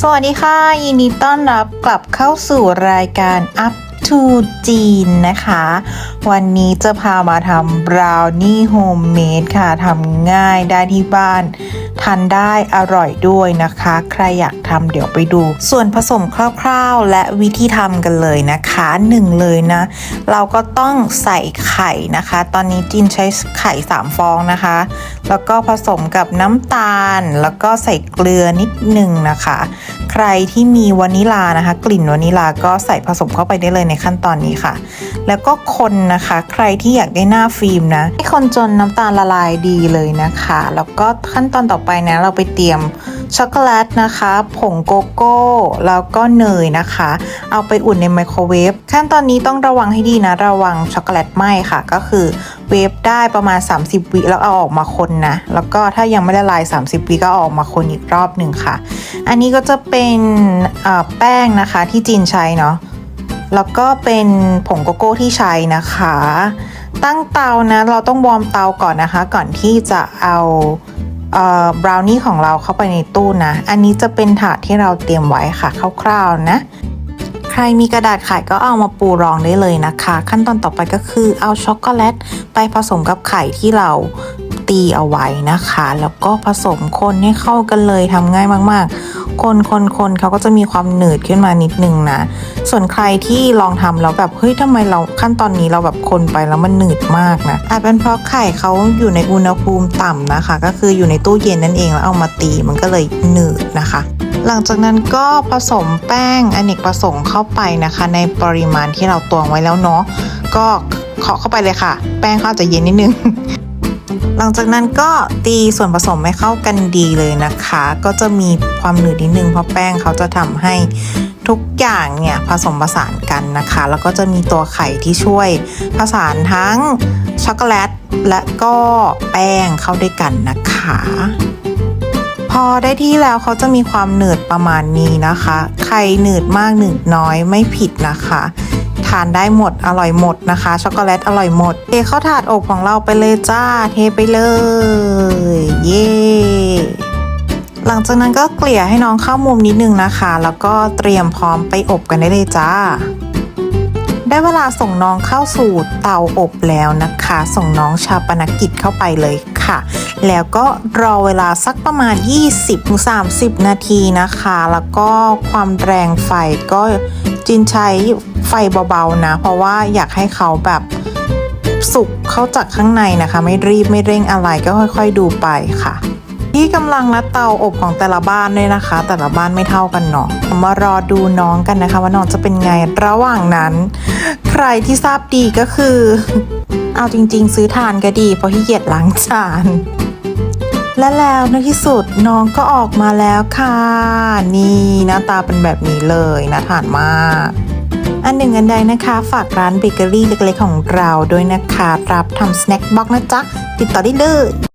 สวัสดีค่ะ ยินดีต้อนรับกลับเข้าสู่รายการ Up to จีนนะคะ วันนี้จะพามาทำบราวนี่โฮมเมดค่ะทำง่ายได้ที่บ้าน ทานได้อร่อยด้วยนะคะ ใครอยากทำเดี๋ยวไปดู ส่วนผสมคร่าวๆ และวิธีทำกันเลยนะคะหนึ่งเลยนะ เราก็ต้องใส่ไข่นะคะ ตอนนี้จินใช้ไข่ 3 ฟองนะคะ แล้วก็ผสมกับน้ำตาล แล้วก็ใส่เกลือนิดหนึ่งนะคะ ใครที่มีวานิลานะคะ กลิ่นวานิลาก็ใส่ผสมเข้าไปได้เลยในขั้นตอนนี้ค่ะ แล้วก็คนนะคะ ใครที่อยากได้หน้าฟิล์มนะให้คนจนน้ำตาลละลายดีเลยนะคะ แล้วก็ขั้นตอนต่อไปนะเราไปเตรียม ช็อกโกแลตนะคะ ผงโกโก้ แล้วก็เนยนะคะ เอาไปอุ่นในไมโครเวฟขั้นตอนนี้ต้องระวังให้ดีนะ ระวังช็อกโกแลตไหม้ค่ะ ก็คือเวฟได้ประมาณ 30 วิแล้วเอาออกมาคนนะ แล้วก็ถ้ายังไม่ละลาย 30 วิก็ออกมาคนอีกรอบหนึ่งค่ะ อันนี้ก็จะเป็นแป้งนะคะที่จีนใช้เนาะแล้วก็เป็นผงโกโก้ที่ใช้นะคะ ตั้งเตานะ เราต้องวอร์มเตาก่อนนะคะ ก่อนที่จะเอา บราวนี่ของเราเข้าไปในตู้นะ อันนี้จะเป็นถาดที่เราเตรียมไว้ค่ะคร่าวๆนะ ใครมีกระดาษไข่ก็เอามาปูรองได้เลยนะคะ ขั้นตอนต่อไปก็คือเอาช็อกโกแลตไปผสมกับไข่ที่เรา ตีเอาไว้นะคะ แล้วก็ผสมคนให้เข้ากันเลยทำง่ายมากๆ คนคนคนเขาก็จะมีความหนืดขึ้นมานิดนึงนะ ส่วนใครที่ลองทำแล้วแบบเฮ้ยทำไมเราขั้นตอนนี้เราแบบคนไปแล้วมันหนืดมากนะอาจเป็นเพราะไข่เขาอยู่ในอุณหภูมิต่ำนะคะ ก็คืออยู่ในตู้เย็นนั่นเองแล้วเอามาตีมันก็เลยหนืดนะคะหลังจากนั้นก็ผสมแป้งอเนกประสงค์เข้าไปนะคะ ในปริมาณที่เราตวงไว้แล้วเนาะก็เคาะเข้าไปเลยค่ะ แป้งเขาอาจจะเย็นนิดนึง หลังจากนั้นก็ตีส่วนผสมให้เข้ากันดีเลยนะคะ ก็จะมีความหนืดนิดนึงเพราะแป้งเขาจะทำให้ทุกอย่างเนี่ยผสมผสานกันนะคะ แล้วก็จะมีตัวไข่ที่ช่วยผสานทั้งช็อกโกแลตและก็แป้งเข้าด้วยกันนะคะ พอได้ที่แล้วเขาจะมีความหนืดประมาณนี้นะคะใครหนืดมากหนืดน้อยไม่ผิดนะคะานได้หมดอร่อยหมดนะคะ ช็อกโกแลตอร่อยหมด เทเข้าถาดอบของเราไปเลยจ้า เทไปเลย เย้หลังจากนั้นก็เกลี่ยให้น้องเข้ามุมนิดนึงนะคะ แล้วก็เตรียมพร้อมไปอบกันได้เลยจ้า ได้เวลาส่งน้องเข้าสู่เตาอบแล้วนะคะ ส่งน้องชาปนกิจเข้าไปเลยค่ะ แล้วก็รอเวลาสักประมาณ 20-30 นาทีนะคะ แล้วก็ความแรงไฟก็ จินใช้ไฟเบาๆนะ เพราะว่าอยากให้เขาแบบสุกเข้าจากข้างในนะคะ ไม่รีบไม่เร่งอะไรก็ค่อย ๆ ดูไปค่ะ ที่กำลังและเตาอบของแต่ละบ้านด้วยนะคะ แต่ละบ้านไม่เท่ากันเนาะมารอดูน้องกันนะคะ ว่าน้องจะเป็นไงระหว่างนั้น ใครที่ทราบดีก็คือ เอาจริง ๆ ซื้อทานก็ดีเพราะขี้เกียจล้างจาน และแล้วในที่สุดน้องก็ออกมาแล้วค่ะ นี่หน้าตาเป็นแบบนี้เลยน่าทานมากอันหนึ่งอันใดนะคะ ฝากร้านเบเกอรี่เล็กๆของเราด้วยนะคะ รับทำสแน็คบ็อกนะจ๊ะ ติดต่อได้เลย